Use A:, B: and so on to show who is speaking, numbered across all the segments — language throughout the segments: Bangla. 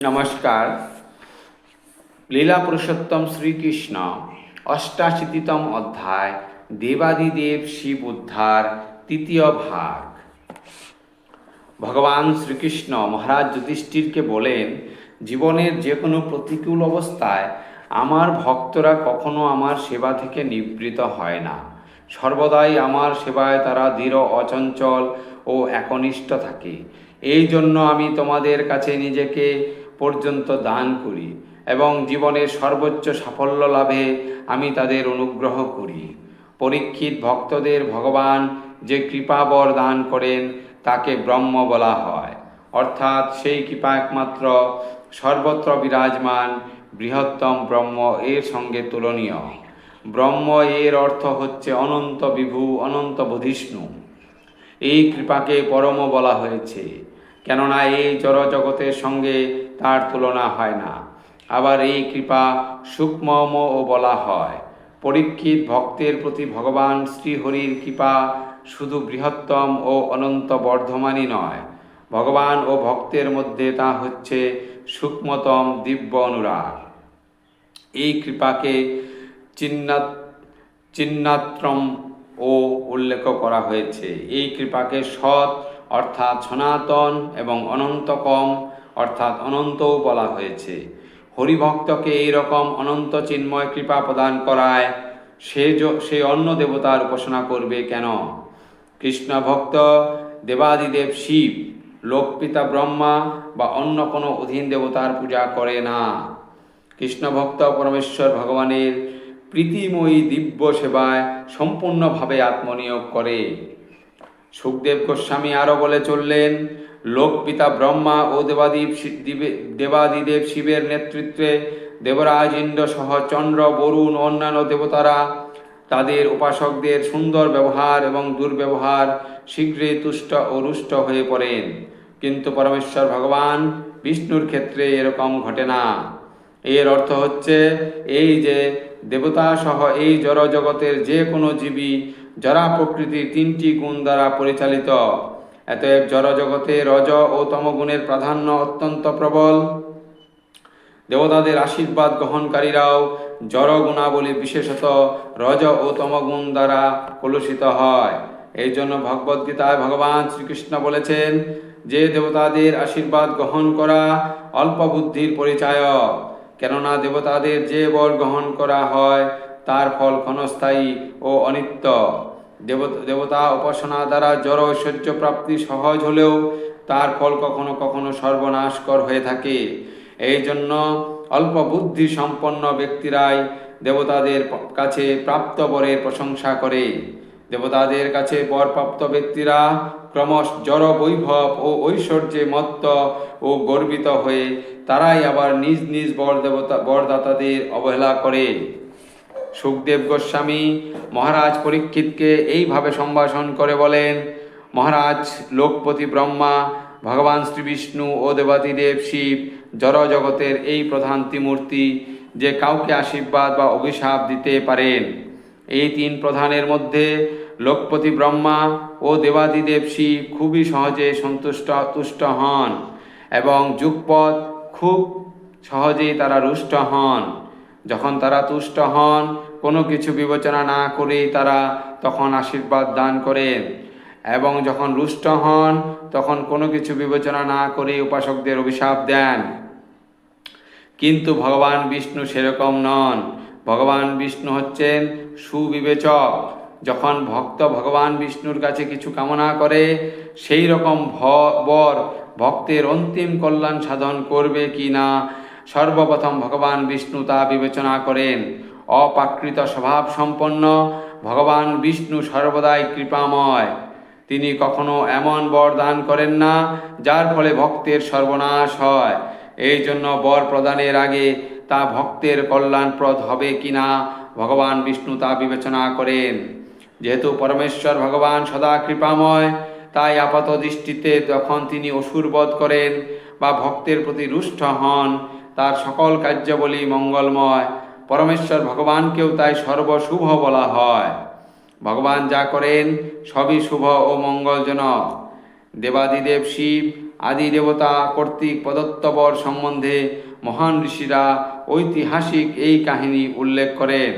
A: নমস্কার। লীলা পুরুষোত্তম শ্রীকৃষ্ণ অষ্টাশীতিতম অধ্যায়, দেবাদিদেব শিব উদ্ধার, তৃতীয় ভাগ। ভগবান শ্রীকৃষ্ণ মহারাজ যুধিষ্ঠিরকে বলেন, জীবনের যে কোনো প্রতিকূল অবস্থায় আমার ভক্তরা কখনো আমার সেবা থেকে নিবৃত হয় না। সর্বদাই আমার সেবায় তারা দৃঢ়, অচঞ্চল ও একনিষ্ঠ থাকে। এই জন্য আমি তোমাদের কাছে নিজেকে পর্যন্ত দান করি এবং জীবনের সর্বোচ্চ সাফল্য লাভে আমি তাদের অনুগ্রহ করি। পরীক্ষিত ভক্তদের ভগবান যে কৃপাবর দান করেন, তাকে ব্রহ্ম বলা হয়। অর্থাৎ সেই কৃপা একমাত্র সর্বত্র বিরাজমান বৃহত্তম ব্রহ্ম এর সঙ্গে তুলনীয়। ব্রহ্ম এর অর্থ হচ্ছে অনন্ত বিভু, অনন্ত বোধিষ্ণু। এই কৃপাকে পরম বলা হয়েছে। কেননা এই জড়জগতের সঙ্গে তার তুলনা হয় না। আবার এই কৃপা সূক্ষ্মও বলা হয়। পরীক্ষিত ভক্তের প্রতি ভগবান শ্রীহরির কৃপা শুধু বৃহত্তম ও অনন্ত বর্ধমানই নয়। ভগবান ও ভক্তের মধ্যে তা হচ্ছে সূক্ষ্মতম দিব্য অনুরাগ। এই কৃপাকে চিহ্নাত চিহ্নাত্রম ও উল্লেখ করা হয়েছে। এই কৃপাকে সৎ অর্থাৎ সনাতন এবং অনন্তকম, অর্থাৎ অনন্তও বলা হয়েছে। হরিভক্তকে এইরকম অনন্ত চিন্ময় কৃপা প্রদান করায়, সে সে অন্য দেবতার উপাসনা করবে কেন? কৃষ্ণ ভক্ত দেবাদিদেব শিব, লোকপিতা ব্রহ্মা বা অন্য কোনো অধীন দেবতার পূজা করে না। কৃষ্ণ ভক্ত পরমেশ্বর ভগবানের প্রীতিময়ী দিব্য সেবায় সম্পূর্ণভাবে আত্মনিয়োগ করে। সুখদেব গোস্বামী আরও বলে চললেন লোকপিতা ব্রহ্মা ও দেবাদিব শি- দেবাদিদেব শিবের নেতৃত্বে দেবরাজ ইন্দ্র সহ চন্দ্র, বরুণ অন্যান্য দেবতারা তাদের উপাসকদের সুন্দর ব্যবহার এবং দুর্ব্যবহার শীঘ্রই তুষ্ট ও রুষ্ট হয়ে পড়েন। কিন্তু পরমেশ্বর ভগবান বিষ্ণুর ক্ষেত্রে এরকম ঘটে না। এর অর্থ হচ্ছে, এই যে দেবতা সহ এই জড় জগতের যে কোনো জীবী জরা প্রকৃতির তিনটি গুণ দ্বারা পরিচালিত, এতএব জড় জগতে রজ ও তমগুণের প্রাধান্য অত্যন্ত প্রবল। দেবতাদের আশীর্বাদ গ্রহণকারীরাও জড় গুণাবলী বিশেষত রজ ও তমগুণ দ্বারা কলুষিত হয়। এই জন্য ভগবদ্গীতায় ভগবান শ্রীকৃষ্ণ বলেছেন যে দেবতাদের আশীর্বাদ গ্রহণ করা অল্প বুদ্ধির পরিচায়ক, কেননা দেবতাদের যে বর গ্রহণ করা হয় তার ফল ক্ষণস্থায়ী ও অনিত্য। দেব- দেবতা উপাসনা দ্বারা জড় ঐশ্বর্য প্রাপ্তি সহজ হলেও তার ফল কখনো কখনো সর্বনাশকর হয়ে থাকে। এই জন্য অল্প বুদ্ধি সম্পন্ন ব্যক্তিরাই দেবতাদের কাছে প্রাপ্ত বরের প্রশংসা করে। দেবতাদের কাছে বরপ্রাপ্ত ব্যক্তিরা ক্রমশ জড় বৈভব ও ঐশ্বর্যে মত্ত ও গর্বিত হয়ে তারাই আবার নিজ নিজ বর দেবতা, বরদাতাদের অবহেলা করে। সুখদেব গোস্বামী মহারাজ পরীক্ষিতকে এইভাবে সম্ভাষণ করে বলেন, মহারাজ, লোকপতি ব্রহ্মা, ভগবান শ্রী বিষ্ণু ও দেবাদিদেব শিব জড় জগতের এই প্রধান ত্রিমূর্তি যে কাউকে আশীর্বাদ বা অভিশাপ দিতে পারেন। এই তিন প্রধানের মধ্যে লোকপতি ব্রহ্মা ও দেবাদিদেব শিব খুবই সহজে সন্তুষ্ট, তুষ্ট হন এবং যুগপৎ খুব সহজেই তারা রুষ্ট হন। যখন তারা তুষ্ট হন, কোনো কিছু বিবেচনা না করেই তারা তখন আশীর্বাদ দান করেন। এবং যখন রুষ্ট হন, তখন কোনো কিছু বিবেচনা না করে উপাসকদের অভিশাপ দেন। কিন্তু ভগবান বিষ্ণু সেরকম নন। ভগবান বিষ্ণু হচ্ছেন সুবিবেচক। যখন ভক্ত ভগবান বিষ্ণুর কাছে কিছু কামনা করে, সেই রকম বর ভক্তের অন্তিম কল্যাণ সাধন করবে কি না সর্বপ্রথম ভগবান বিষ্ণু তা বিবেচনা করেন। অপাকৃত স্বভাব সম্পন্ন ভগবান বিষ্ণু সর্বদাই কৃপাময়। তিনি কখনো এমন বর দান করেন না, যার ফলে ভক্তের সর্বনাশ হয়। এই জন্য বর প্রদানের আগে তা ভক্তের কল্যাণপ্রদ হবে কিনা ভগবান বিষ্ণু তা বিবেচনা করেন। যেহেতু পরমেশ্বর ভগবান সদা কৃপাময়, তাই আপাত দৃষ্টিতে যখন তিনি অসুরবধ করেন বা ভক্তের প্রতি রুষ্ট হন তার সকল কার্যাবলী মঙ্গলময়। পরমেশ্বর ভগবানকেও তাই সর্বশুভ বলা হয়। ভগবান যা করেন, সবই শুভ ও মঙ্গলজনক। দেবাদিদেব শিব আদি দেবতা কর্তৃক প্রদত্ত বর সম্বন্ধে মহান ঋষিরা ঐতিহাসিক এই কাহিনী উল্লেখ করেন।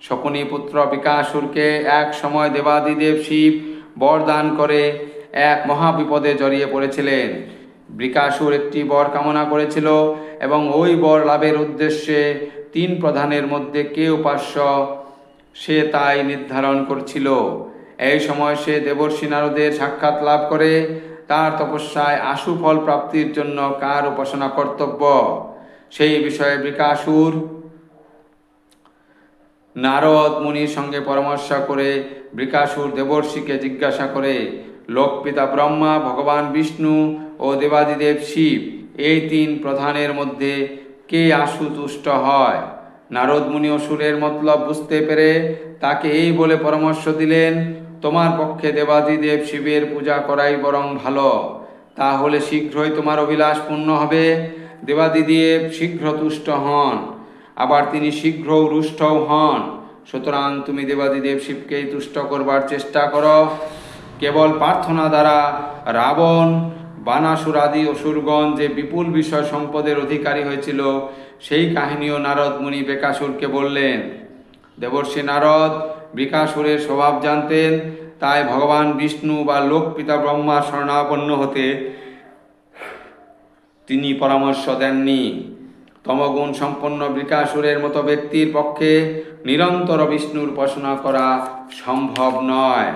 A: শকুনি পুত্র বিকাশুরকে এক সময় দেবাদিদেব শিব বরদান করে এক মহাবিপদে জড়িয়ে পড়েছিলেন। বৃকাসুর একটি বর কামনা করেছিল এবং ওই বর লাভের উদ্দেশ্যে তিন প্রধানের মধ্যে কে উপাস্য সে তাই নির্ধারণ করছিল। এই সময় সে দেবর্ষী নারদের সাক্ষাৎ লাভ করে, তার তপস্যায় আশু ফল প্রাপ্তির জন্য কার উপাসনা কর্তব্য? সেই বিষয়ে বিকাশুর নারদ মুনির সঙ্গে পরামর্শ করে বিকাশুর দেবর্ষিকে জিজ্ঞাসা করে লোকপিতা ব্রহ্মা, ভগবান বিষ্ণু ও দেবাদিদেব শিব, এই তিন প্রধানের মধ্যে কে আশুতুষ্ট হয়? নারদ মুনি অসুরের মতলব বুঝতে পেরে তাকে এই বলে পরামর্শ দিলেন, তোমার পক্ষে দেবাদিদেব শিবের পূজা করাই বরং ভালো। তাহলে শীঘ্রই তোমার অভিলাষ পূর্ণ হবে। দেবাদিদেব শীঘ্র তুষ্ট হন। আবার তিনি শীঘ্র রুষ্টও হন। সুতরাং তুমি দেবাদিদেব শিবকেই তুষ্ট করবার চেষ্টা করো। কেবল প্রার্থনা দ্বারা রাবণ, বানাসুর আদি অসুরগণ যে বিপুল বিষয় সম্পদের অধিকারী হয়েছিল, সেই কাহিনীও নারদ মুনি বেকাসুরকে বললেন। দেবর্ষী নারদ বিকাসুরের স্বভাব জানতেন, তাই ভগবান বিষ্ণু বা লোকপিতা ব্রহ্মার শরণাপন্ন হতে তিনি পরামর্শ দেননি। তমগুণ সম্পন্ন বিকাসুরের মতো ব্যক্তির পক্ষে নিরন্তর বিষ্ণুর উপাসনা করা সম্ভব নয়।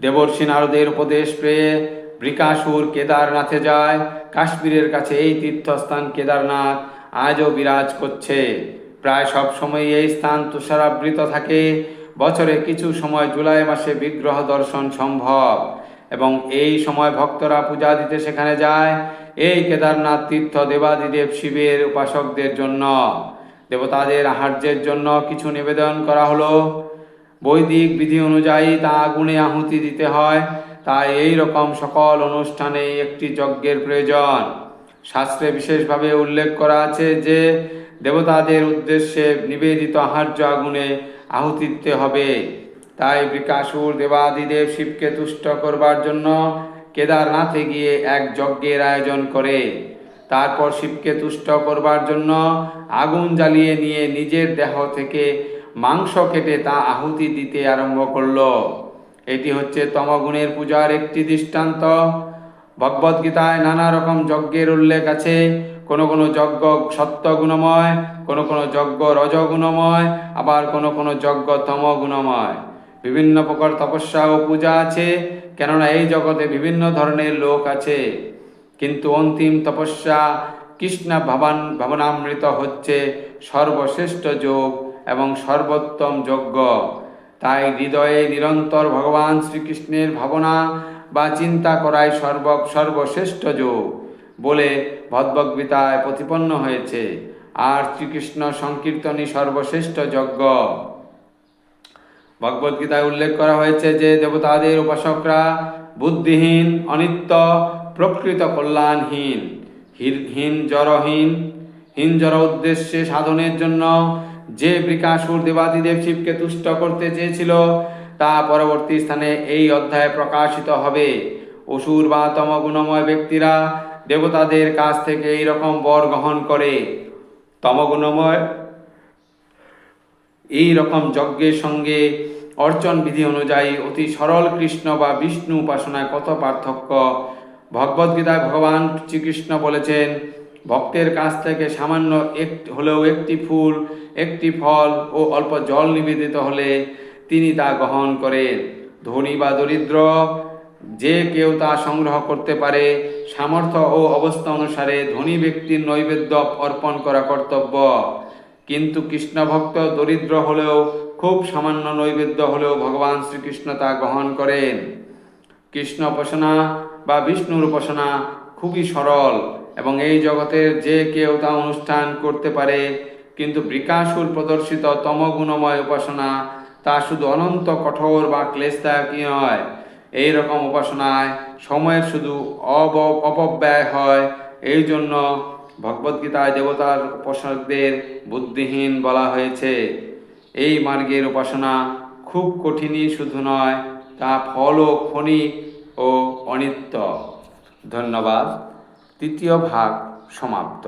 A: দেবর্ষী নারদের উপদেশ পেয়ে বৃকাসুর কেদারনাথে যায়। কাশ্মীরের কাছে এই তীর্থস্থান কেদারনাথ আজও বিরাজ করছে। প্রায় সব সময় এই স্থান তুষারাবৃত থাকে। বছরে কিছু সময় জুলাই মাসে বিগ্রহ দর্শন সম্ভব। এবং এই সময় ভক্তরা পূজা দিতে সেখানে যায়। এই কেদারনাথ তীর্থ দেবাদিদেব শিবের উপাসকদের জন্য। দেবতাদের আহার্যের জন্য কিছু নিবেদন করা হলো। বৈদিক বিধি অনুযায়ী তা আগুনে আহুতি দিতে হয়, তাই এই রকম সকল অনুষ্ঠানে একটি যজ্ঞের প্রয়োজন। শাস্ত্রে বিশেষভাবে উল্লেখ করা আছে যে, দেবতাদের উদ্দেশ্যে নিবেদিত আহার্য আগুনে আহুতি দিতে হবে। তাই বিকাশুর দেবাদিদেব শিবকে তুষ্ট করবার জন্য কেদারনাথে গিয়ে এক যজ্ঞের আয়োজন করে। তারপর শিবকে তুষ্ট করবার জন্য আগুন জ্বালিয়ে নিয়ে নিজের দেহ থেকে মাংস কেটে তা আহুতি দিতে আরম্ভ করল। এটি হচ্ছে তমগুণের পূজার একটি দৃষ্টান্ত। ভগবদ্গীতায় নানা রকম যজ্ঞের উল্লেখ আছে। কোনো কোনো যজ্ঞ সত্য গুণময়, কোনো কোনো যজ্ঞ রজগুণময়, আবার কোনো কোনো যজ্ঞ তমগুণময়। বিভিন্ন প্রকার তপস্যা ও পূজা আছে, কেননা এই জগতে বিভিন্ন ধরনের লোক আছে। কিন্তু অন্তিম তপস্যা কৃষ্ণ ভাবান ভাবনামৃত হচ্ছে সর্বশ্রেষ্ঠ যোগ। এবং সর্বোত্তম যজ্ঞ তাই হৃদয়ে নিরন্তর ভগবান শ্রীকৃষ্ণের ভাবনা বা চিন্তা করাই সর্ব, সর্বশ্রেষ্ঠ যোগ বলে ভদ্ভগীতায় প্রতিপন্ন হয়েছে। আর শ্রীকৃষ্ণ সংকীর্তনই সর্বশ্রেষ্ঠ যজ্ঞ। ভগবদ্গীতায় উল্লেখ করা হয়েছে যে দেবতাদের উপাসকরা বুদ্ধিহীন, অনিত্য, প্রকৃত কল্যাণহীন, হীন- হীন, জড়হীন, হীন জড় উদ্দেশ্যে সাধনের জন্য যে বৃকাসুর দেবাদিদেব শিবকে তুষ্ট করতে চেয়েছিল, তা পরবর্তী স্থানে এই অধ্যায়ে প্রকাশিত হবে। অসুর বা তমগুণময় ব্যক্তিরা দেবতাদের কাছ থেকে এই রকম বর গ্রহণ করে। তমগুণময়, এই রকম যজ্ঞের সঙ্গে অর্চন বিধি অনুযায়ী অতি সরল কৃষ্ণ বা বিষ্ণু উপাসনায় কত পার্থক্য? ভগবদ্গীতায় ভগবান শ্রীকৃষ্ণ বলেছেন ভক্তের কাছ থেকে সামান্য এক হলেও একটি ফুল, একটি ফল ও অল্প জল নিবেদিত হলে তিনি তা গ্রহণ করেন। ধনী বা দরিদ্র, যে কেউ তা সংগ্রহ করতে পারে, সামর্থ্য ও অবস্থা অনুসারে ধনী ব্যক্তির নৈবেদ্য অর্পণ করা কর্তব্য। কিন্তু কৃষ্ণ ভক্ত দরিদ্র হলেও, খুব সামান্য নৈবেদ্য হলেও ভগবান শ্রীকৃষ্ণ তা গ্রহণ করেন। কৃষ্ণ উপাসনা বা বিষ্ণুর উপাসনা খুবই সরল। এবং এই জগতের যে কেউ তা অনুষ্ঠান করতে পারে, কিন্তু বৃকাসুর প্রদর্শিত তমগুণময় উপাসনা তা শুধু অনন্ত কঠোর বা ক্লেশদায়কই নয় এই রকম উপাসনায় সময়ের শুধু অব, অপব্যয় হয়। এই জন্য ভগবদ্গীতায় দেবতার উপাসকদের বুদ্ধিহীন বলা হয়েছে। এই মার্গের উপাসনা খুব কঠিনই শুধু নয়, তা ফল ও ক্ষণিক ও অনিত্য। ধন্যবাদ। তৃতীয় ভাগ সমাপ্ত।